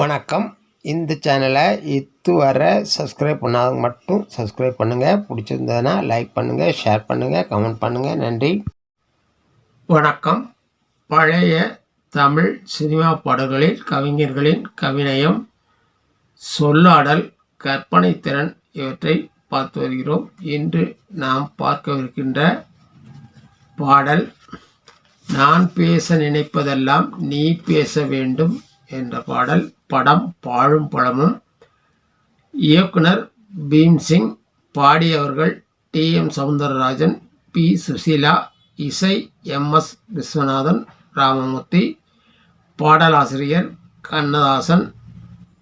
வணக்கம். இந்த சேனலை இதுவரை சப்ஸ்கிரைப் பண்ணாதவங்க மட்டும் சப்ஸ்கிரைப் பண்ணுங்கள் பிடிச்சிருந்ததுன்னா லைக் பண்ணுங்கள் ஷேர் பண்ணுங்கள் கமெண்ட் பண்ணுங்கள் நன்றி. வணக்கம். பழைய தமிழ் சினிமா பாடல்களில் கவிஞர்களின் கவிநயம் சொல்லாடல் கற்பனை திறன் இவற்றை பார்த்து வருகிறோம். இன்று நாம் பார்க்கவிருக்கின்ற பாடல் நான் பேச நினைப்பதெல்லாம் நீ பேச வேண்டும். என்ற பாடல் படம் பாழும் பழமும் இயக்குனர் Bhimsingh பாடியவர்கள் T. M. Soundararajan P. Susheela இசை எம். எஸ். விஸ்வநாதன் ராமமூர்த்தி பாடலாசிரியர் கண்ணதாசன்.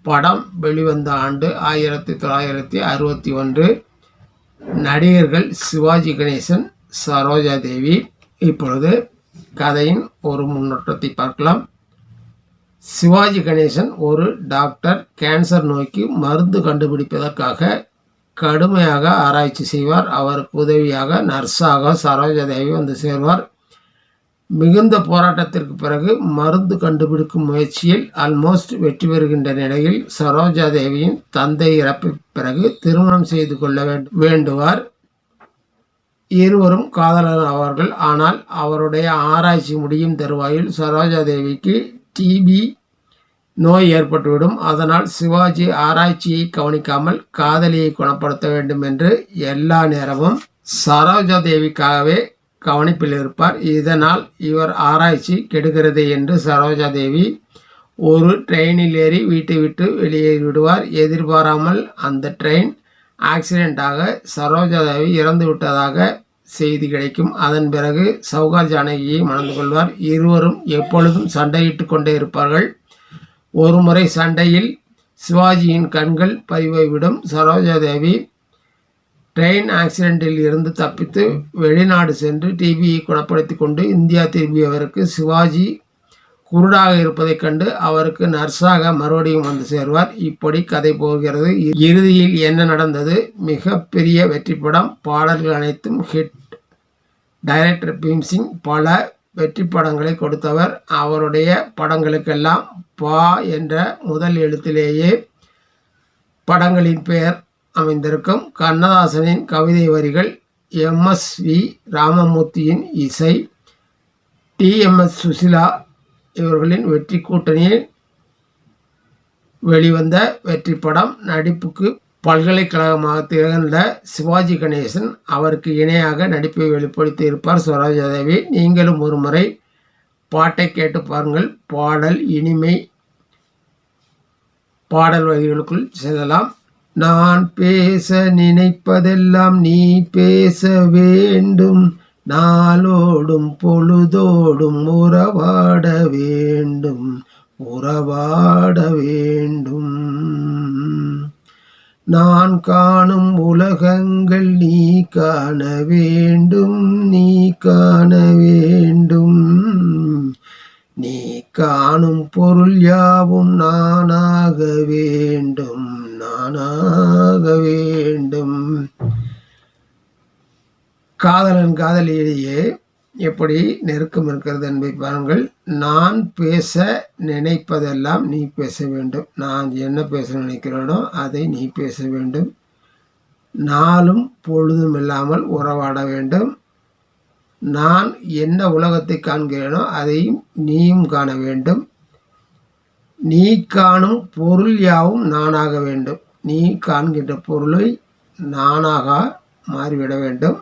படம் வெளிவந்த ஆண்டு ஆயிரத்தி தொள்ளாயிரத்தி அறுபத்தி ஒன்று. நடிகர்கள் சிவாஜி கணேசன் சரோஜா தேவி இப்பொழுது கதையின் ஒரு முன்னோட்டத்தை பார்க்கலாம். சிவாஜி கணேசன் ஒரு டாக்டர் கேன்சர் நோய்க்கு மருந்து கண்டுபிடிப்பதற்காக கடுமையாக ஆராய்ச்சி செய்வார். அவருக்கு உதவியாக நர்ஸாக சரோஜா தேவி வந்து சேர்வார். மிகுந்த போராட்டத்திற்கு பிறகு மருந்து கண்டுபிடிக்கும் முயற்சியில் ஆல்மோஸ்ட் வெற்றி பெறுகின்ற நிலையில் சரோஜா தேவியின் தந்தை இறப்பு பிறகு திருமணம் செய்து கொள்ள வேண்டுவார். இருவரும் காதலர் ஆவார்கள் ஆனால் அவருடைய ஆராய்ச்சி முடியும் தருவாயில் சரோஜா தேவிக்கு டிபி நோய் ஏற்பட்டுவிடும். அதனால் சிவாஜி ஆராய்ச்சியை கவனிக்காமல் காதலியை குணப்படுத்த வேண்டும் என்று எல்லா நேரமும் சரோஜா தேவிக்காகவே கவனிப்பில் இருப்பார். இதனால் இவர் ஆராய்ச்சி கெடுகிறது என்று சரோஜா தேவி ஒரு ட்ரெயினில் ஏறி வீட்டை விட்டு வெளியேறி விடுவார். எதிர்பாராமல் அந்த ட்ரெயின் ஆக்சிடெண்ட்டாக சரோஜா தேவி இறந்து விட்டதாக செய்தி கிடைக்கும். அதன் பிறகு சௌகார் ஜானகியை மணந்து கொள்வார். இருவரும் எப்பொழுதும் சண்டையிட்டு கொண்டே இருப்பார்கள். ஒருமுறை சண்டையில் சிவாஜியின் கண்கள் பதிவைவிடும் சரோஜா தேவி ட்ரெயின் ஆக்சிடென்ட்டில் இருந்து தப்பித்து வெளிநாடு சென்று டிவியை குணப்படுத்தி கொண்டு இந்தியா திரும்பியவருக்கு சிவாஜி குருடாக இருப்பதைக் கண்டு அவருக்கு நர்ஸாக மறுபடியும் வந்து சேர்வார். இப்படி கதை போகிறது. இறுதியில் என்ன நடந்தது? மிகப்பெரிய வெற்றி படம். பாடல்கள் அனைத்தும் ஹிட் டைரக்டர் பீம்சிங் பல வெற்றி படங்களை கொடுத்தவர். அவருடைய படங்களுக்கெல்லாம் பா என்ற முதல் எழுத்திலேயே படங்களின் பெயர் அமைந்திருக்கும். கண்ணதாசனின் கவிதை வரிகள் எம்எஸ்வி ராமமூர்த்தியின் இசை டிஎம்எஸ் சுசிலா இவர்களின் வெற்றி கூட்டணியில் வெளிவந்த வெற்றி படம் நடிப்புக்கு பல்கலைக்கழகமாக திகழ்ந்த சிவாஜி கணேசன் அவருக்கு இணையாக நடிப்பை வெளிப்படுத்தி இருப்பார். சரோஜாதேவி நீங்களும் ஒரு முறை பாட்டை கேட்டு பாருங்கள். பாடல் இனிமை பாடல் வரிகளுக்குள் செல்லலாம். நான் பேச நினைப்பதெல்லாம் நீ பேச வேண்டும். நாளோடும் பொழுதோடும் உறவாட வேண்டும். உறவாட வேண்டும். நான் காணும் உலகங்கள் நீ காண வேண்டும் நீ காண வேண்டும். நீ காணும் பொருள் யாவும் நானாக வேண்டும் நானாக வேண்டும். காதலன் காதலியிடையே எப்படி நெருக்கம் இருக்கிறது என்பதை பாருங்கள். நான் பேச நினைப்பதெல்லாம் நீ பேச வேண்டும். நான் என்ன பேச நினைக்கிறேனோ அதை நீ பேச வேண்டும். நாளும் பொழுதும் இல்லாமல் உறவாட வேண்டும். நான் என்ன உலகத்தை காண்கிறேனோ அதையும் நீயும் காண வேண்டும். நீ காணும் பொருள் யாவும் நானாக வேண்டும். நீ காண்கின்ற பொருளை நானாக மாறிவிட வேண்டும்.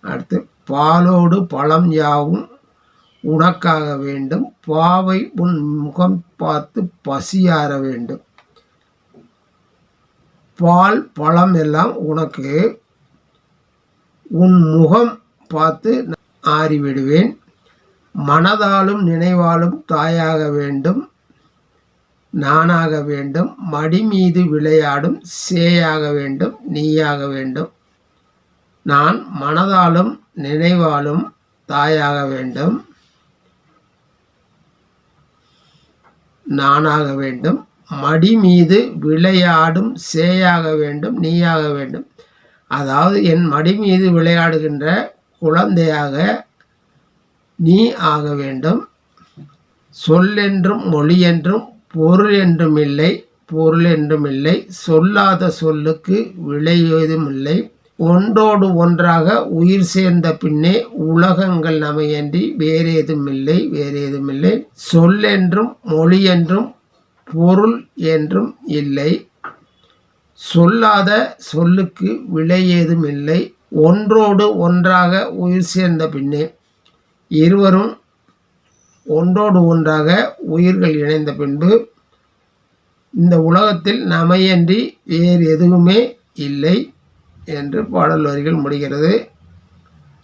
அடுத்து பாலோடு பழம் யாவும் உனக்காக வேண்டும். பாவை உன் முகம் பார்த்து பசியாற வேண்டும். பால் பழம் எல்லாம் உனக்கு உன் முகம் பார்த்து ஆறிவிடுவேன். மனதாலும் நினைவாலும் தாயாக வேண்டும். நானாக வேண்டும். மடி மீது விளையாடும் சேயாக வேண்டும். நீயாக வேண்டும். நான் மனதாலும் நினைவாலும் தாயாக வேண்டும். நானாக வேண்டும். மடி மீது விளையாடும் சேயாக வேண்டும் நீயாக வேண்டும். அதாவது என் மடி மீது விளையாடுகின்ற குழந்தையாக நீ ஆக வேண்டும். சொல்லென்றும் மொழியென்றும் பொருள் என்றும் இல்லை பொருள் என்றும் இல்லை. சொல்லாத சொல்லுக்கு விளைவதும் இல்லை. ஒன்றோடு ஒன்றாக உயிர் சேர்ந்த பின்னே உலகங்கள் நமையன்றி வேறேதும் இல்லை வேறேதும் இல்லை சொல் என்றும் மொழி என்றும் பொருள் என்றும் இல்லை. சொல்லாத சொல்லுக்கு விலை ஏதும் இல்லை ஒன்றோடு ஒன்றாக உயிர் சேர்ந்த பின்னே இருவரும் ஒன்றோடு ஒன்றாக உயிர்கள் இணைந்த பின்பு இந்த உலகத்தில் நமையன்றி வேறு எதுவுமே இல்லை. என்று பாடல் வரிகள் முடிகிறது.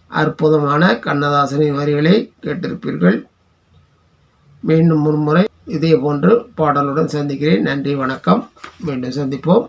அற்புதமான கண்ணதாசனின் வரிகளை கேட்டிருப்பீர்கள். மீண்டும் முன்முறை இதே போன்று பாடலுடன் சந்திக்கிறேன். நன்றி வணக்கம். மீண்டும் சந்திப்போம்.